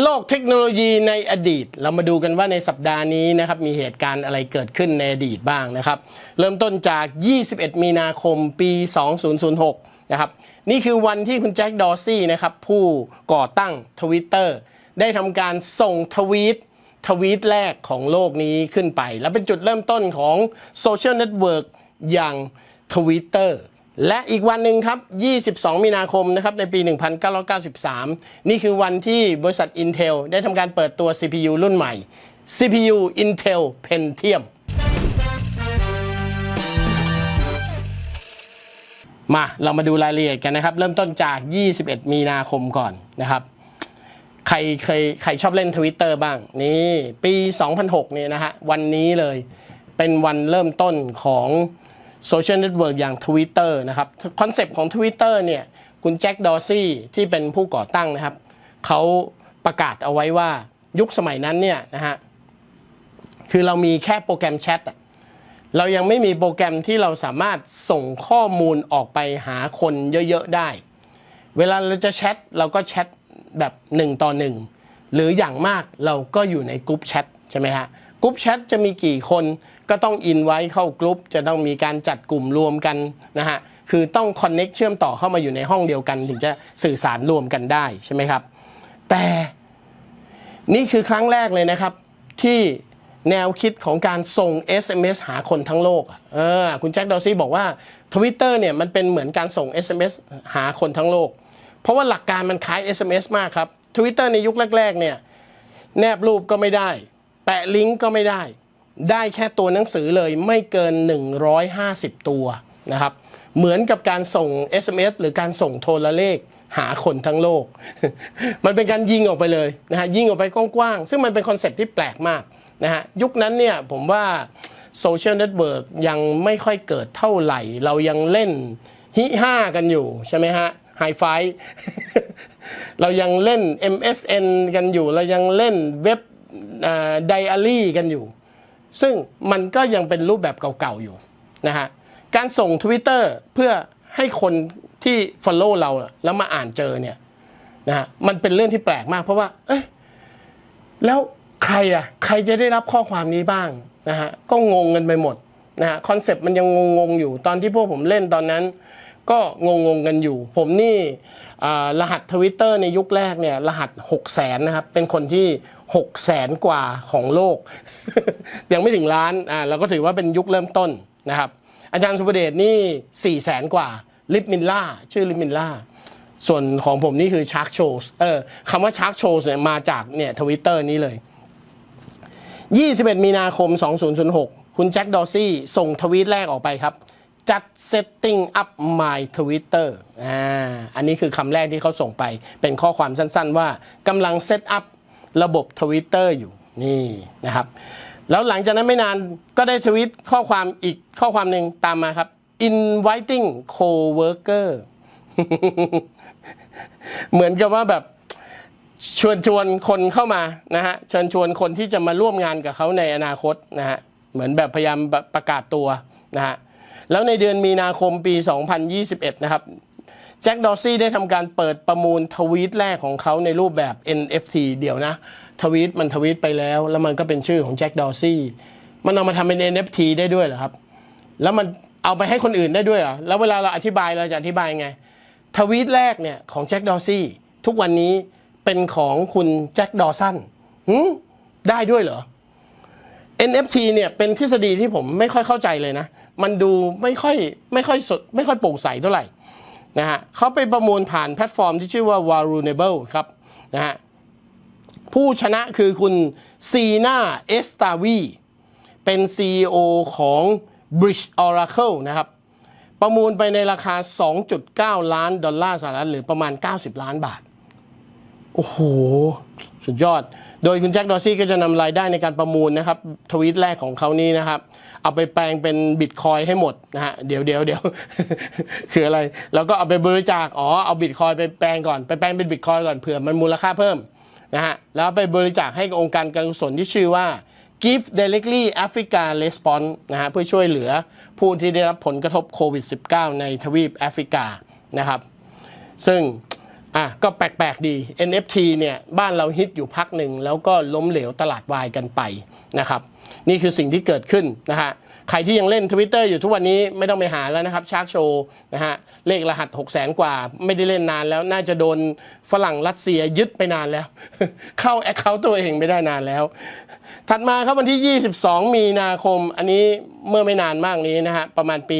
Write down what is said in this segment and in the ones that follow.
โลกเทคโนโลยีในอดีต เรามาดูกันว่าในสัปดาห์นี้นะครับมีเหตุการณ์อะไรเกิดขึ้นในอดีตบ้างนะครับ เริ่มต้นจาก 21 มีนาคมปี 2006 นะครับ นี่คือวันที่คุณแจ็คดอซี่นะครับผู้ก่อตั้ง Twitter ได้ทำการส่งทวีตทวีตแรกของโลกนี้ขึ้นไป และเป็นจุดเริ่มต้นของโซเชียลเน็ตเวิร์กอย่าง Twitter และอีกวันหนึ่งครับ 22 มีนาคมนะครับในปี 1993 นี่คือวันที่บริษัท Intel ได้ทำการเปิดตัว CPU รุ่นใหม่ CPU Intel Pentium มาเรามาดูรายละเอียดกันนะครับ เริ่มต้นจาก 21 มีนาคมก่อนนะครับ ใครเคยใครชอบเล่น Twitter บ้าง นี่ปี 2006 เนี่ยนะฮะวันนี้เลยเป็นวันเริ่มต้นของ โซเชียลเน็ตเวิร์กอย่าง Twitter นะครับคอนเซปต์ของ Twitter เนี่ยคุณแจ็คดอร์ซี่ที่เป็นผู้ก่อตั้งนะครับเขาประกาศเอาไว้ว่ายุคสมัยนั้นเนี่ยนะฮะคือเรามีแค่โปรแกรมแชทเรายังไม่มีโปรแกรมที่เราสามารถส่งข้อมูลออกไปหาคนเยอะๆได้ เวลาเราจะแชทเราก็แชทแบบหนึ่งต่อหนึ่งหรืออย่างมากเราก็อยู่ในกลุ่มแชทใช่ไหมฮะ กลุ่มแชทจะมีกี่คนก็ต้องอินไว้เข้ากลุ่มจะต้องมีการจัดกลุ่มรวมกันนะฮะคือต้องคอนเน็กเชื่อมต่อเข้ามาอยู่ในห้องเดียวกัน ถึงจะสื่อสารรวมกันได้ใช่ไหมครับ แต่นี่คือครั้งแรกเลยนะครับที่แนวคิดของการส่ง SMS หาคนทั้งโลกเออคุณแจ็คดอร์ซี่บอกว่า Twitter เนี่ยมันเป็นเหมือนการส่ง SMS หาคนทั้งโลก เพราะว่าหลักการมันคล้าย SMS มากครับ Twitter ในยุคแรกๆเนี่ยแนบรูปก็ไม่ได้ แปะลิงก์ก็ไม่ได้ ได้แค่ตัวหนังสือเลยไม่เกิน 150 ตัวนะครับ เหมือนกับการส่ง SMS หรือการส่งโทรเลขหาคนทั้งโลก มันเป็นการยิงออกไปเลยนะฮะยิงออกไปกว้างๆ ซึ่งมันเป็นคอนเซ็ปต์ที่แปลกมากนะฮะยุคนั้นเนี่ยผมว่าโซเชียลเน็ตเวิร์กยังไม่ค่อยเกิดเท่าไหร่ เรายังเล่นฮิห้ากันอยู่ใช่ไหมฮะไฮไฟเรายังเล่น MSN กันอยู่ เรายังเล่นเว็บ ไดอารี่กันอยู่ ซึ่งมันก็ยังเป็นรูปแบบเก่าๆอยู่นะฮะการส่ง Twitter เพื่อให้คนที่ Follow เราแล้วมาอ่านเจอเนี่ยนะฮะมันเป็นเรื่องที่แปลกมากเพราะว่า เอ้ยแล้วใครอะใครจะได้รับข้อความนี้บ้างนะฮะก็งงกันไปหมดนะฮะคอนเซปต์มันยังงงๆอยู่ตอนที่พวกผมเล่นตอนนั้น ก็งงๆกันอยู่ ผมนี่อ่ารหัสทวิตเตอร์ในยุคแรกเนี่ยรหัส 6 0แสนนะครับเป็นคนที่ 6แสนกว่าของโลก ยังไม่ถึงล้านอ่าเราก็ถือว่าเป็นยุคเริ่มต้นนะครับ อาจารย์สุประเดชนี่4แสนกว่าลิปมินล่าชื่อลิปมินล่าส่วนของผมนี่คือชาร์กโชสเออคำว่าชาร์กโชสเนี่ยมาจากเนี่ยทวิตเตอร์นี้เลย 21 มีนาคม 2006 คุณแจ็คดอซี่ส่งทวีตแรกออกไปครับ จัด setting up my Twitter อ่าอันนี้คือคำแรกที่เขาส่งไป เป็นข้อความสั้นๆว่ากำลัง set up ระบบ Twitter อยู่นี่นะครับ แล้วหลังจากนั้นไม่นานก็ได้ทวีตข้อความอีกข้อความหนึ่งตามมาครับ inviting co-worker เหมือนกับว่าแบบชวนชวนคนเข้ามานะฮะเชิญชวนคนที่จะมาร่วมงานกับเขาในอนาคตนะฮะเหมือนแบบพยายามประกาศตัวนะฮะแล้วในเดือนมีนาคมปี 2021 นะครับ แจ็คดอซี่ได้ทำการเปิดประมูลทวีตแรกของเขาในรูปแบบ NFT เดี๋ยวนะ ทวีตมันทวีตไปแล้ว แล้วมันก็เป็นชื่อของแจ็คดอซี่มันเอามาทำเป็น NFT ได้ด้วยเหรอครับ แล้วมันเอาไปให้คนอื่นได้ด้วยเหรอแล้วเวลาเราอธิบายเราจะอธิบายไง ทวีตแรกเนี่ยของแจ็คดอซี่ทุกวันนี้เป็นของคุณแจ็คดอสันหืมได้ด้วยเหรอ NFT เนี่ยเป็นทฤษฎีที่ผมไม่ค่อยเข้าใจเลยนะ มันดูไม่ค่อยไม่ค่อยสดไม่ค่อยโปร่งใสเท่าไหร่ นะฮะเขาไปประมูลผ่านแพลตฟอร์มที่ชื่อว่า Warunable ครับนะฮะผู้ชนะคือคุณซีนาเอสตาวีเป็น CEO ของ Bridge Oracle นะครับ ประมูลไปในราคา 2.9 ล้านดอลลาร์สหรัฐหรือประมาณ 90 ล้านบาท โอ้โห สุดยอด โดยคุณแจ็คดอซี่ก็จะนำรายได้ในการประมูลนะครับ ทวีตแรกของเขานี้นะครับ เอาไปแปลงเป็นบิตคอยให้หมดนะฮะ เดี๋ยวเดี๋ยวเดี๋ยวคืออะไร แล้วก็เอาไปบริจาค อ๋อ เอาบิตคอยไปแปลงก่อน ไปแปลงเป็นบิตคอยก่อนเผื่อมันมูลค่าเพิ่มนะฮะ แล้วไปบริจาคให้กับองค์การการกุศลที่ชื่อว่า Give Directly Africa Response นะฮะ เพื่อช่วยเหลือผู้ที่ได้รับผลกระทบโควิด -19 ในทวีปแอฟริกานะครับ ซึ่ง อะก็แปลกๆดี NFT เนี่ยบ้านเราฮิตอยู่พักหนึ่งแล้วก็ล้มเหลวตลาดวายกันไปนะครับ นี่คือสิ่งที่เกิดขึ้นนะฮะใครที่ยังเล่น Twitter อยู่ทุกวันนี้ไม่ต้องไปหาแล้วนะครับชาร์กโชว์นะฮะเลขรหัส 6 0แสนกว่า ไม่ได้เล่นนานแล้วน่าจะโดนฝรั่งรัสเซียยึดไปนานแล้ว เข้าแอคเคาท์ตัวเองไม่ได้นานแล้ว ถัดมาครับวันที่ 22 มีนาคม อันนี้ เมื่อไม่นานมากนี้นะฮะประมาณปี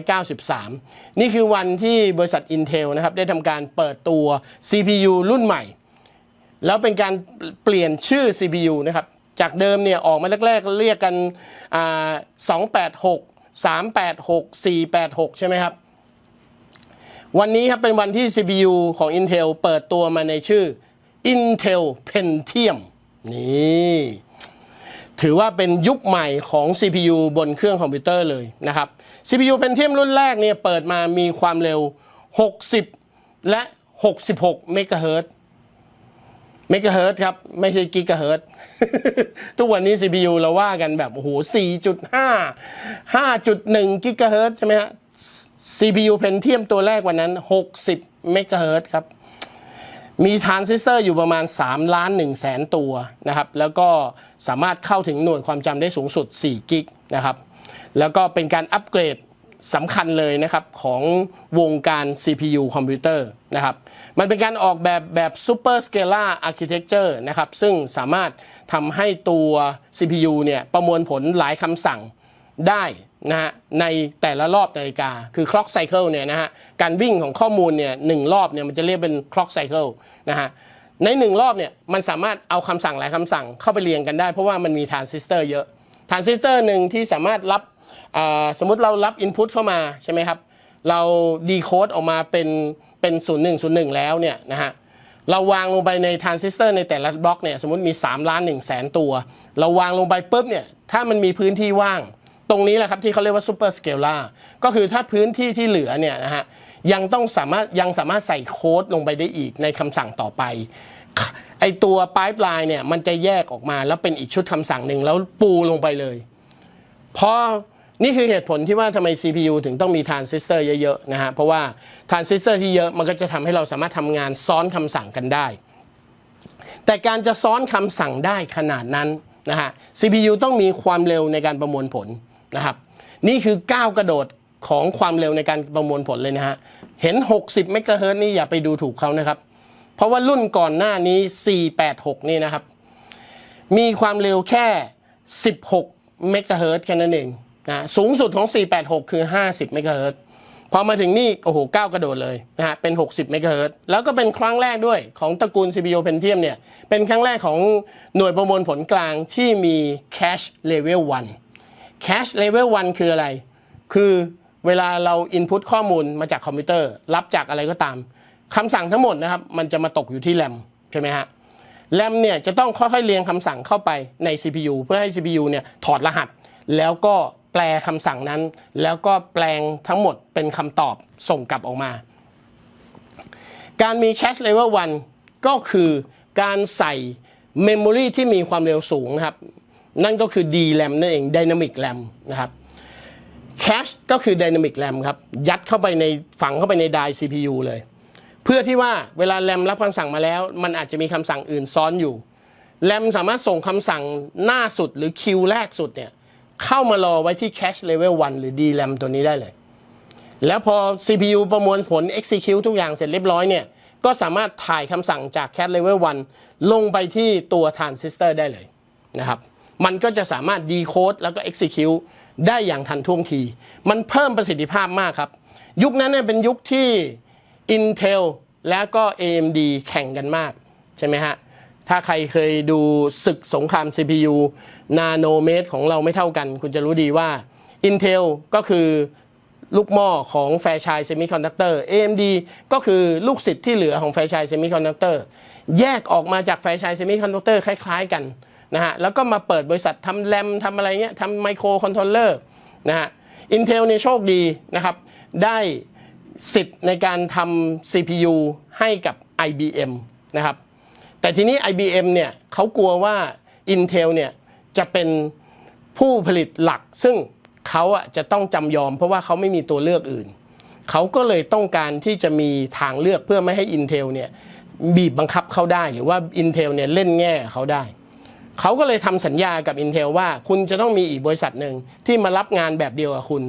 1993 นี่คือวันที่บริษัท Intel นะครับได้ทำการเปิดตัว CPU รุ่นใหม่ แล้วเป็นการเปลี่ยนชื่อ CPU นะครับจากเดิมเนี่ยออกมาแรกๆ เรียกกัน 286 386 486 ใช่ไหมครับ วันนี้ครับเป็นวันที่ CPU ของ Intel เปิดตัวมาในชื่อ Intel Pentium นี่ ถือว่าเป็นยุคใหม่ของ CPU บนเครื่องคอมพิวเตอร์เลยนะครับ CPU Pentium รุ่นแรกเนี่ยเปิดมามีความเร็ว 60 และ 66เมกะเฮิรตเมกะเฮิรตครับ ไม่ใช่กิกะเฮิรตทุกวันนี้ CPU เราว่ากันแบบ โอ้โห 4.5 5.1 กิกะเฮิรตใช่ไหมฮะ CPU Pentium ตัวแรกวันนั้น 60เมกะเฮิรตครับ มีทรานซิสเตอร์อยู่ประมาณ 3 ล้าน1แสนตัวนะครับแล้วก็สามารถเข้าถึงหน่วยความจำได้สูงสุด 4 กิกนะครับแล้วก็เป็นการอัปเกรดสำคัญเลยนะครับของวงการ CPU คอมพิวเตอร์นะครับมันเป็นการออกแบบแบบ Super Scalar Architecture นะครับซึ่งสามารถทำให้ตัว CPU เนี่ยประมวลผลหลายคำสั่ง ได้นะฮะในแต่ละรอบนาฬิกาคือ clock cycle เนี่ยนะฮะการวิ่งของข้อมูลเนี่ยหนึ่งรอบเนี่ยมันจะเรียกเป็น clock cycle นะฮะในหนึ่งรอบเนี่ยมันสามารถเอาคำสั่งหลายคำสั่งเข้าไปเรียงกันได้ เพราะว่ามันมีทรานซิสเตอร์เยอะทรานซิสเตอร์หนึ่งที่สามารถรับสมมุติเรารับ input เข้ามาใช่ไหมครับเราดีโคดออกมาเป็นเป็น0 1 0 1แล้วเนี่ยนะฮะเราวางลงไปในทรานซิสเตอร์ในแต่ละบล็อกเนี่ยสมมติมี3ล้าน1แสนตัว เราวางลงไปปุ๊บเนี่ยถ้ามันมีพื้นที่ว่าง ตรงนี้แหละครับที่เขาเรียกว่าซูเปอร์สเกล r ก็คือถ้าพื้นที่ที่เหลือเนี่ยนะฮะยังต้องสามารถยังสามารถใส่โค้ดลงไปได้อีกในคำสั่งต่อไป ไอตัวป i p e l i n e เนี่ยมันจะแยกออกมาแล้วเป็นอีกชุดคำสั่งหนึ่งแล้วปูลงไปเลยเพราะนี่คือเหตุผลที่ว่าทำไม CPU ถึงต้องมีทรานซิสเตอร์เยอะๆนะฮะเพราะว่าทรานซิสเตอร์ที่เยอะมันก็จะทำให้เราสามารถทำงานซ้อนคำสั่งกันได้ แต่การจะซ้อนคำสั่งได้ขนาดนั้นนะฮะ CPU ต้องมีความเร็วในการประมวลผล นะครับ นี่คือก้าวกระโดดของความเร็วในการประมวลผลเลยนะฮะ เห็น 60 เมกะเฮิรตซ์นี่อย่าไปดูถูกเขานะครับ เพราะว่ารุ่นก่อนหน้านี้ 486 นี่นะครับ มีความเร็วแค่ 16 เมกะเฮิรตซ์แค่นั้นเองนะสูงสุดของ 486 คือ 50 เมกะเฮิรตซ์พอมาถึงนี่โอ้โหก้าวกระโดดเลยนะฮะเป็น 60 เมกะเฮิรตซ์แล้วก็เป็นครั้งแรกด้วยของตระกูล CPU Pentium เนี่ย เป็นครั้งแรกของหน่วยประมวลผลกลางที่มี Cache Level 1 Cache Level 1 คืออะไร คือเวลาเรา input ข้อมูลมาจากคอมพิวเตอร์ รับจากอะไรก็ตามคำสั่งทั้งหมดนะครับ มันจะมาตกอยู่ที่แรมใช่ไหมฮะแรมเนี่ยจะต้องค่อยๆเรียงคำสั่งเข้าไปใน CPU เพื่อให้ CPU เนี่ยถอดรหัส แล้วก็แปลคำสั่งนั้น แล้วก็แปลงทั้งหมดเป็นคำตอบส่งกลับออกมา การมี cache level 1 ก็คือการใส่ memory ที่มีความเร็วสูงนะครับ นั่นก็คือ DRAM นั่นเอง Dynamic RAM นะครับ Cache ก็คือ Dynamic RAM ครับ ยัดเข้าไปในฝังเข้าไปในได CPU เลย เพื่อที่ว่าเวลาแรมรับคำสั่งมาแล้ว มันอาจจะมีคำสั่งอื่นซ้อนอยู่แรมสามารถส่งคำสั่งหน้าสุดหรือคิวแรกสุดเนี่ยเข้ามารอไว้ที่ cache level 1 หรือ DRAM ตัวนี้ได้เลย แล้วพอ CPU ประมวลผล execute ทุกอย่างเสร็จเรียบร้อยเนี่ยก็สามารถถ่ายคำสั่งจาก cache level 1 ลงไปที่ตัว transistor ได้เลยนะครับ มันก็จะสามารถ decode แล้วก็ execute ได้อย่างทันท่วงที มันเพิ่มประสิทธิภาพมากครับ ยุคนั้นเนี่ยเป็นยุคที่ Intel และก็ AMD แข่งกันมาก ใช่ไหมฮะ ถ้าใครเคยดูศึกสงคราม CPU นาโนเมตรของเราไม่เท่ากัน คุณจะรู้ดีว่า Intel ก็คือลูกหม้อของแฟชายเซมิคอนดักเตอร์ AMD ก็คือลูกศิษย์ที่เหลือของแฟชายเซมิคอนดักเตอร์ แยกออกมาจากแฟชายเซมิคอนดักเตอร์คล้าย ๆ กัน นะฮะแล้วก็มาเปิดบริษัททำแรมทำอะไรเงี้ยทำไมโครคอนโทรลเลอร์นะฮะ Intel เนี่ยโชคดีนะครับ ได้สิทธิ์ในการทำ CPU ให้กับ IBM นะครับ แต่ทีนี้ IBM เนี่ยเขากลัวว่า Intel เนี่ยจะเป็นผู้ผลิตหลัก ซึ่งเขาอะจะต้องจำยอม เพราะว่าเขาไม่มีตัวเลือกอื่น เขาก็เลยต้องการที่จะมีทางเลือกเพื่อไม่ให้ Intel เนี่ยบีบบังคับเขาได้ หรือว่า Intel เนี่ยเล่นแง่เขาได้ เขาก็เลยทำสัญญากับ Intel ว่า คุณจะต้องมีอีกบริษัทหนึ่งที่มารับงานแบบเดียวกับคุณ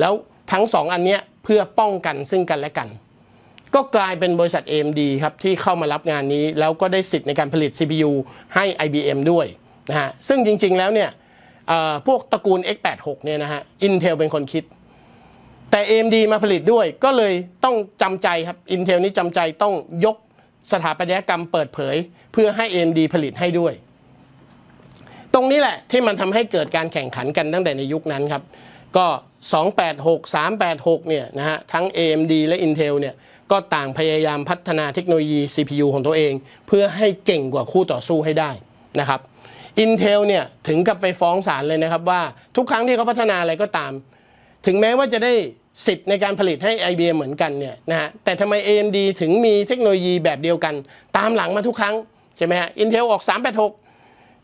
แล้วทั้งสองอันเนี้ยเพื่อป้องกันซึ่งกันและกัน ก็กลายเป็นบริษัท AMD ครับที่เข้ามารับงานนี้ แล้วก็ได้สิทธิ์ในการผลิต CPU ให้ IBM ด้วยนะฮะซึ่งจริง ๆ แล้วเนี่ยพวกตระกูล x86 เนี่ยนะฮะ Intel เป็นคนคิด แต่ AMD มาผลิตด้วยก็เลยต้องจำใจครับ Intel นี่จำใจต้องยกสถาปัตยกรรมเปิดเผย เพื่อให้ AMD ผลิตให้ด้วย ตรงนี้แหละที่มันทำให้เกิดการแข่งขันกันตั้งแต่ในยุคนั้นครับ ก็ 286 386 เนี่ยนะฮะทั้ง AMD และ Intel เนี่ยก็ต่างพยายามพัฒนาเทคโนโลยี CPU ของตัวเอง เพื่อให้เก่งกว่าคู่ต่อสู้ให้ได้นะครับ Intel เนี่ยถึงกับไปฟ้องศาลเลยนะครับว่าทุกครั้งที่เขาพัฒนาอะไรก็ตาม ถึงแม้ว่าจะได้สิทธิ์ในการผลิตให้ IBM เหมือนกันเนี่ยนะฮะแต่ทำไม AMD ถึงมีเทคโนโลยีแบบเดียวกัน ตามหลังมาทุกครั้งใช่ไหมฮะ Intel ออก 386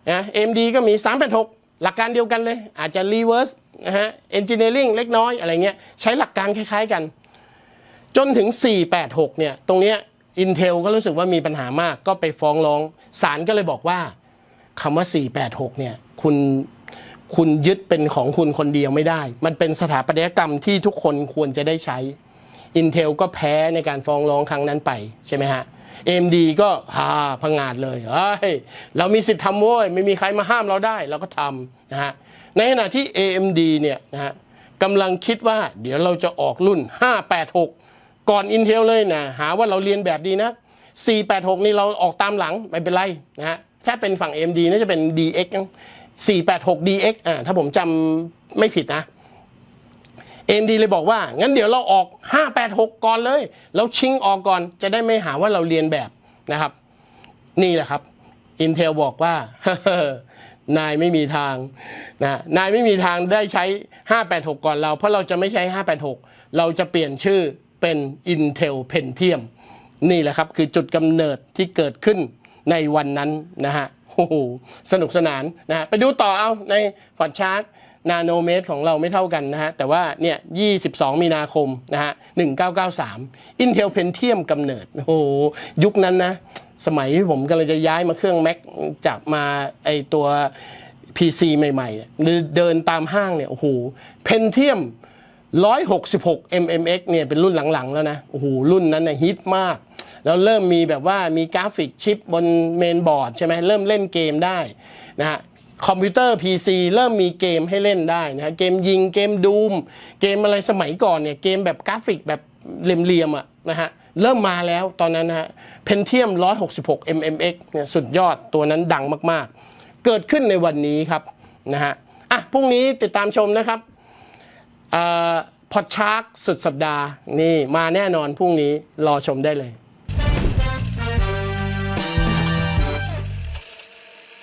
นะ AMD ก็มี 386 หลักการเดียวกันเลย อาจจะ reverse นะฮะ engineering เล็กน้อยอะไรเงี้ยใช้หลักการคล้ายๆกัน จนถึง 486 เนี่ย ตรงเนี้ย Intel ก็รู้สึกว่ามีปัญหามากก็ไปฟ้องร้องศาลก็เลยบอกว่าคำว่า 486 เนี่ยคุณคุณยึดเป็นของคุณคนเดียวไม่ได้ มันเป็นสถาปัตยกรรมที่ทุกคนควรจะได้ใช้ Intel ก็แพ้ในการฟ้องร้องครั้งนั้นไปใช่ไหมฮะ AMD ก็ฮ่าพังงาดเลยเฮ้ยเรามีสิทธิ์ทำโว้ยไม่มีใครมาห้ามเราได้เราก็ทำนะฮะในขณะที่ AMD เนี่ยนะฮะกำลังคิดว่าเดี๋ยวเราจะออกรุ่น 586 ก่อน Intel เลยนะหาว่าเราเรียนแบบดีนะ 486 นี่เราออกตามหลังไม่เป็นไรนะฮะถ้าเป็นฝั่ง AMD น่าจะเป็น DX 486 DX อ่าถ้าผมจำไม่ผิดนะ AMD เลยบอกว่า งั้นเดี๋ยวเราออก 586 ก่อนเลย แล้วชิงออกก่อนจะได้ไม่หาว่าเราเรียนแบบนะครับ นี่แหละครับ Intel บอกว่านายไม่มีทางนะนายไม่มีทางได้ใช้ 586 ก่อนเรา เพราะเราจะไม่ใช้ 586 เราจะเปลี่ยนชื่อเป็น Intel Pentium นี่แหละครับ คือจุดกำเนิดที่เกิดขึ้นในวันนั้นนะฮะโอ้โหสนุกสนานนะไปดูต่อเอาในพอดชาร์ต นาโนเมตรของเราไม่เท่ากันนะฮะ แต่ว่าเนี่ย 22 มีนาคมนะฮะ 1993 Intel Pentium กำเนิด โอ้โหยุคนั้นนะ สมัยที่ผมกำลังจะย้ายมาเครื่อง Mac จากมาไอตัว PC ใหม่ๆเนี่ยเดินตามห้างเนี่ย โอ้โห Pentium 166 mmx เนี่ย เป็นรุ่นหลังๆ แล้วนะ โอ้โห รุ่นนั้นนะฮิตมากแล้วเริ่มมีแบบว่ามีกราฟิกชิปบนเมนบอร์ดใช่ไหมเริ่มเล่นเกมได้นะฮะ คอมพิวเตอร์ PC เริ่มมีเกมให้เล่นได้นะฮะเกมยิงเกมดูมเกมอะไรสมัยก่อนเนี่ยเกมแบบกราฟิกแบบเหลี่ยมๆอะนะฮะเริ่มมาแล้วตอนนั้นนะฮะ Pentium 166 mmx เนี่ยสุดยอดตัวนั้นดังมากๆ เกิดขึ้นในวันนี้ครับนะฮะอะพรุ่งนี้ติดตามชมนะครับพอดชาร์กสุดสัปดาห์นี่มาแน่นอนพรุ่งนี้รอชมได้เลย